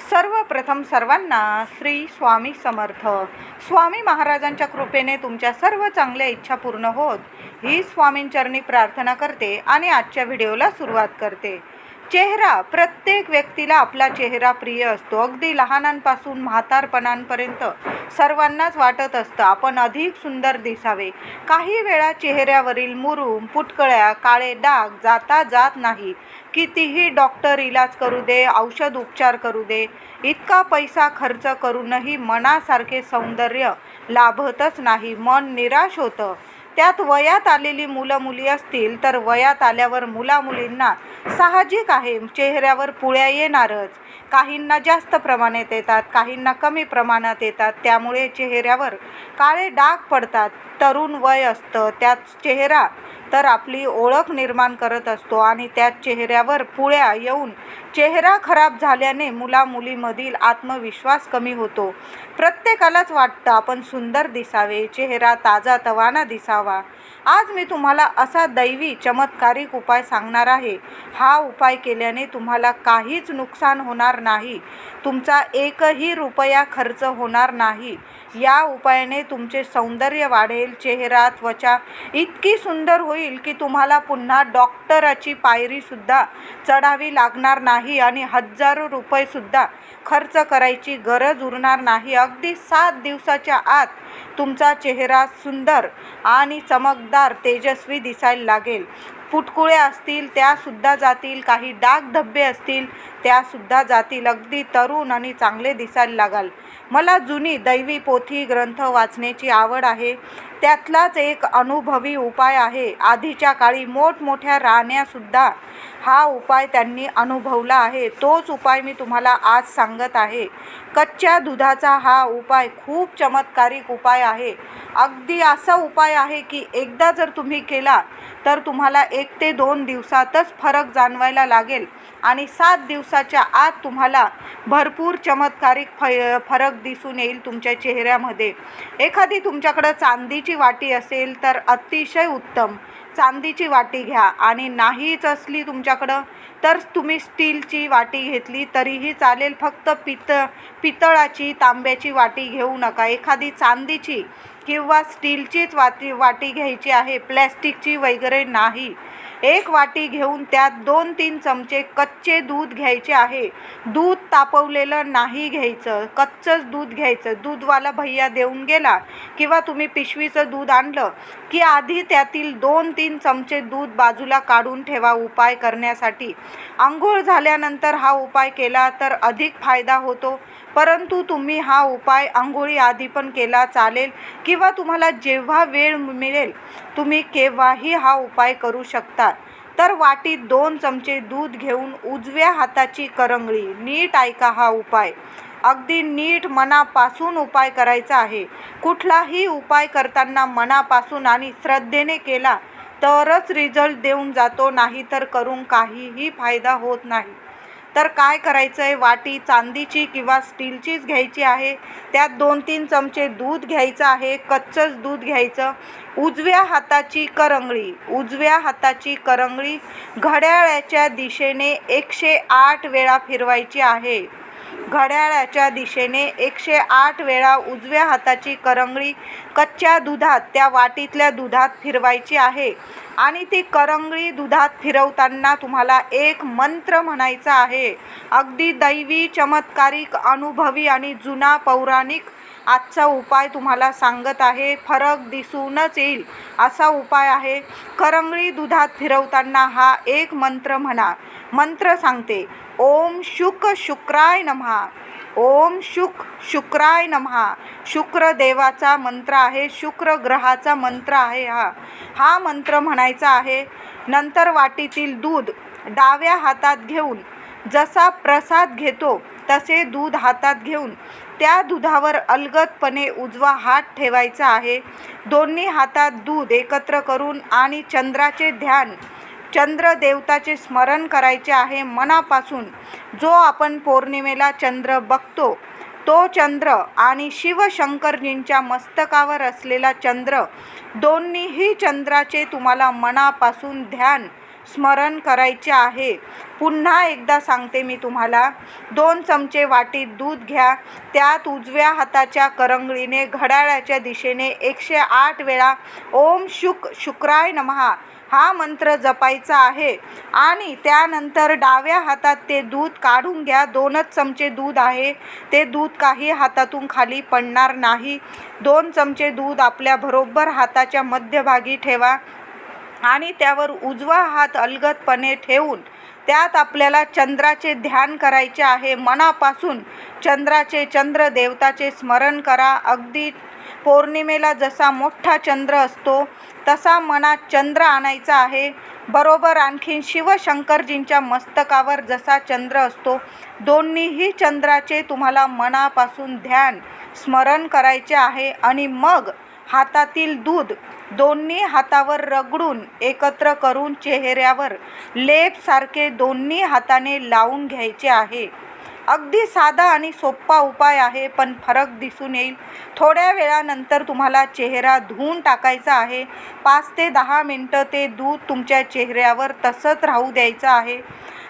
सर्वप्रथम सर्वांना श्री स्वामी समर्थ. स्वामी महाराजांच्या कृपेने तुमच्या सर्व चांगल्या इच्छा पूर्ण होत. ही स्वामींचरणी प्रार्थना करते आणि आजच्या व्हिडिओला सुरुवात करते. चेहरा प्रत्येक व्यक्तीला आपला चेहरा प्रिय असतो. अगदी लहानांपासून म्हातारपणांपर्यंत सर्वांनाच वाटत असतं आपण अधिक सुंदर दिसावे. काही वेळा चेहऱ्यावरील मुरूम पुटकळ्या काळे डाग जाता जात नाही. कितीही डॉक्टर इलाज करू दे औषध उपचार करू दे इतका पैसा खर्च करूनही मनासारखे सौंदर्य लाभतच नाही. मन निराश होतं. त्यात वयात आलेली मुलं मुली असतील तर वयात आल्यावर मुला मुलींना साहजिक आहे चेहऱ्यावर पुळ्या येणारच. काहींना जास्त प्रमाणात येतात काहींना कमी प्रमाणात येतात. त्यामुळे चेहऱ्यावर काळे डाग पडतात. तरुण वय असतं. त्यात चेहरा तर आपली ओळख निर्माण करत असतो आणि त्यात चेहऱ्यावर पुळ्या येऊन चेहरा खराब झाल्याने मुला मुलीमधील आत्मविश्वास कमी होतो. प्रत्येकालाच वाटतं आपण सुंदर दिसावे चेहरा ताजा तवाना दिसावा. आज मी तुम्हाला असा दैवी चमत्कारिक उपाय सांगणार आहे. हा उपाय केल्याने तुम्हाला काहीच नुकसान होणार नाही. तुमचा एकही रुपया खर्च होणार नाही. या उपायाने तुमचे सौंदर्य वाढेल चेहरा त्वचा इतकी सुंदर होईल की तुम्हाला पुन्हा डॉक्टराची पायरीसुद्धा चढावी लागणार नाही आणि हजारो रुपयेसुद्धा खर्च करायची गरज उरणार नाही. अगदी सात दिवसाच्या आत तुमचा चेहरा सुंदर आणि चमकदार तेजस्वी दिसायला लागेल. पुटकुळ्या असतील त्यासुद्धा जातील. काही डाग धब्बे असतील त्यासुद्धा जातील. अगदी तरुण आणि चांगले दिसायला लागाल. मला जुनी दैवी पोथी ग्रंथ वाचण्याची आवड आहे. त्यातलाच एक अनुभवी उपाय आहे. आधीच्या काळी मोठमोठ्या राण्यासुद्धा हा उपाय त्यांनी अनुभवला आहे. तोच उपाय मी तुम्हाला आज सांगत आहे. कच्च्या दुधाचा हा उपाय खूप चमत्कारिक उपाय आहे. अगदी असा उपाय आहे की एकदा जर तुम्ही केला तर तुम्हाला एक ते दोन दिवसातच फरक जाणवायला लागेल आणि सात दिवसाच्या आत तुम्हाला भरपूर चमत्कारिक फ फरक दिसून येईल तुमच्या चेहऱ्यामध्ये. एखादी तुमच्याकडं चांदीची वाटी असेल तर अतिशय उत्तम. चांदीची वाटी घ्या आणि नाहीच असली तुमच्याकडं तर तुम्ही स्टीलची वाटी घेतली तरीही चालेल. फक्त पित पितळाची तांब्याची वाटी घेऊ नका. एखादी चांदीची किंवा स्टीलचीच वाटी वाटी घ्यायची आहे प्लॅस्टिकची वगैरे नाही. एक वाटी घेऊन त्यात दोन तीन चमचे कच्चे दूध घ्यायचे आहे. दूध तापवलेलं नाही घ्यायचं. कच्चंच दूध घ्यायचं. दूधवाला भैया देऊन गेला किंवा तुम्ही पिशवीचं दूध आणलं की आधी त्यातील दोन तीन चमचे दूध बाजूला काढून ठेवा उपाय करण्यासाठी. आंघोळ झाल्यानंतर हा उपाय केला तर अधिक फायदा होतो. परंतु तुम्ही हा उपाय आंघोळी आधी पण केला चालेल किंवा तुम्हाला जेव्हा वेळ मिळेल तुम्ही केव्हाही हा उपाय करू शकता. तर वाटीत दोन चमचे दूध घेऊन उजव्या हाताची करंगळी. नीट ऐका हा उपाय. अगदी नीट मनापासून उपाय करायचा आहे. कुठलाही उपाय करताना मनापासून आणि श्रद्धेने केला तरच रिझल्ट देऊन जातो नाही तर करून काहीही फायदा होत नाही. तर काय करायचं आहे वाटी चांदीची किंवा स्टीलचीच घ्यायची आहे. त्यात दोन तीन चमचे दूध घ्यायचं आहे. कच्चंच दूध घ्यायचं. उजव्या हाताची करंगळी. उजव्या हाताची करंगळी घड्याळाच्या दिशेने एकशे आठ वेळा फिरवायची आहे. घड्याळाच्या दिशेने एकशे आठ वेळा उजव्या हाताची करंगळी कच्च्या दुधात त्या वाटीतल्या दुधात फिरवायची आहे. आणि ती करंगळी दुधात फिरवताना तुम्हाला एक मंत्र म्हणायचा आहे. अगदी दैवी चमत्कारिक अनुभवी आणि जुना पौराणिक आजचा उपाय तुम्हाला सांगत आहे. फरक दिसूनच येईल. असा उपाय आहे. करंगळी दुधात फिरवताना हा एक मंत्र म्हणा. मंत्र सांगते. ओम शुक शुक्राय नमहा. ओम शुक शुक्राय नमहा. शुक्र देवाचा मंत्र आहे. शुक्र ग्रहाचा मंत्र आहे हा. हा मंत्र म्हणायचा आहे. नंतर वाटीतील दूध डाव्या हातात घेऊन जसा प्रसाद घेतो तसे दूध हातात घेऊन त्या दुधावर अलगदपणे उजवा हात ठेवायचा आहे. दोन्ही हातात दूध एकत्र करून आणि चंद्राचे ध्यान चंद्र देवताचे स्मरण करायचे आहे मनापासून. जो आपण पौर्णिमेला चंद्र बघतो तो चंद्र आणि शिवशंकरजींच्या मस्तकावर असलेला चंद्र दोन्हीही चंद्राचे तुम्हाला मनापासून ध्यान स्मरण करायचे आहे. पुन्हा एकदा सांगते मी तुम्हाला दोन चमचे वाटीत दूध घ्या. त्यात उजव्या हाताच्या करंगळीने घड्याळाच्या दिशेने एकशे आठ वेळा ओम शुक शुक्राय नमहा. हा मंत्र जपायचा आहे. आणि त्यानंतर डाव्या हातात ते दूध काढून घ्या. दोनच चमचे दूध आहे. ते दूध काही हातातून खाली पडणार नाही. दोन चमचे दूध आपल्या बरोबर हाताच्या मध्यभागी ठेवा. आणि त्यावर उजवा हात अलगदपणे ठेवून त्यात आपल्याला चंद्राचे ध्यान करायचे आहे. मनापासून चंद्राचे चंद्र देवताचे स्मरण करा. अगदी पौर्णिमेला जसा मोठा चंद्र असतो तसा मनात चंद्र आणायचा आहे. बरोबर आणखीन शिवशंकरजींच्या मस्तकावर जसा चंद्र असतो दोन्हीही चंद्राचे तुम्हाला मनापासून ध्यान स्मरण करायचे आहे. आणि मग हातातील दूध दोन्ही हातावर रगडून एकत्र करून चेहऱ्यावर लेपसारखे दोन्ही हाताने लावून घ्यायचे आहे. अगदी साधा आणि सोपा उपाय आहे पण फरक दिसून येईल. थोड्या वेळानंतर तुम्हाला चेहरा धुवून टाकायचा आहे. पाच ते दहा मिनटं ते दूध तुमच्या चेहऱ्यावर तसंच राहू द्यायचं आहे.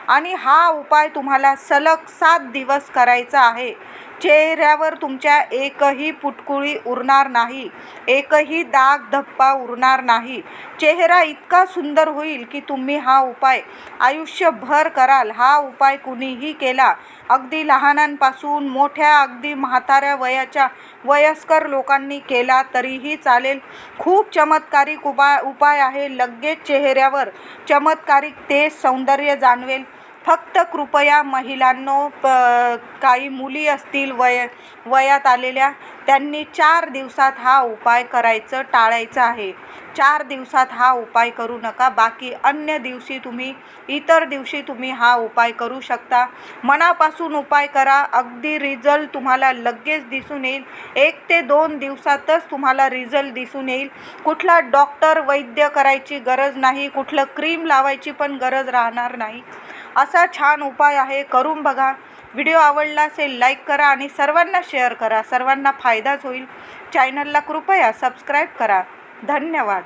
आणि हा उपाय तुम्हाला सलग सात दिवस करायचा आहे. चेहऱ्यावर तुमच्या एकही पुटकुळी उरणार नाही. एकही दाग धप्पा उरणार नाही. चेहरा इतका सुंदर होईल की तुम्ही हा उपाय आयुष्यभर कराल. हा उपाय कुणीही केला. अगदी लहानांपासून मोठ्या अगदी म्हाताऱ्या वयाच्या वयस्कर लोकांनी केला तरीही चालेल. खूप चमत्कारिक उपाय उपाय आहे. लगेच चेहऱ्यावर चमत्कारिक तेज सौंदर्य जाणवेल. फक्त कृपया महिलांनो प काही मुली असतील वय वयात आलेल्या त्यांनी चार दिवसात हा उपाय करायचं टाळायचं आहे. चार दिवसात हा उपाय करू नका. बाकी अन्य दिवशी तुम्ही इतर दिवशी तुम्ही हा उपाय करू शकता. मनापासून उपाय करा. अगदी रिझल्ट तुम्हाला लगेच दिसून येईल. एक ते दोन दिवसातच तुम्हाला रिझल्ट दिसून येईल. कुठला डॉक्टर वैद्य करायची गरज नाही. कुठलं क्रीम लावायची पण गरज राहणार नाही. असा छान उपाय आहे. करून बघा. व्हिडिओ आवडला असेल लाईक करा आणि सर्वांना शेअर करा. सर्वांना फायदाच होईल. चॅनलला कृपया सबस्क्राईब करा. धन्यवाद.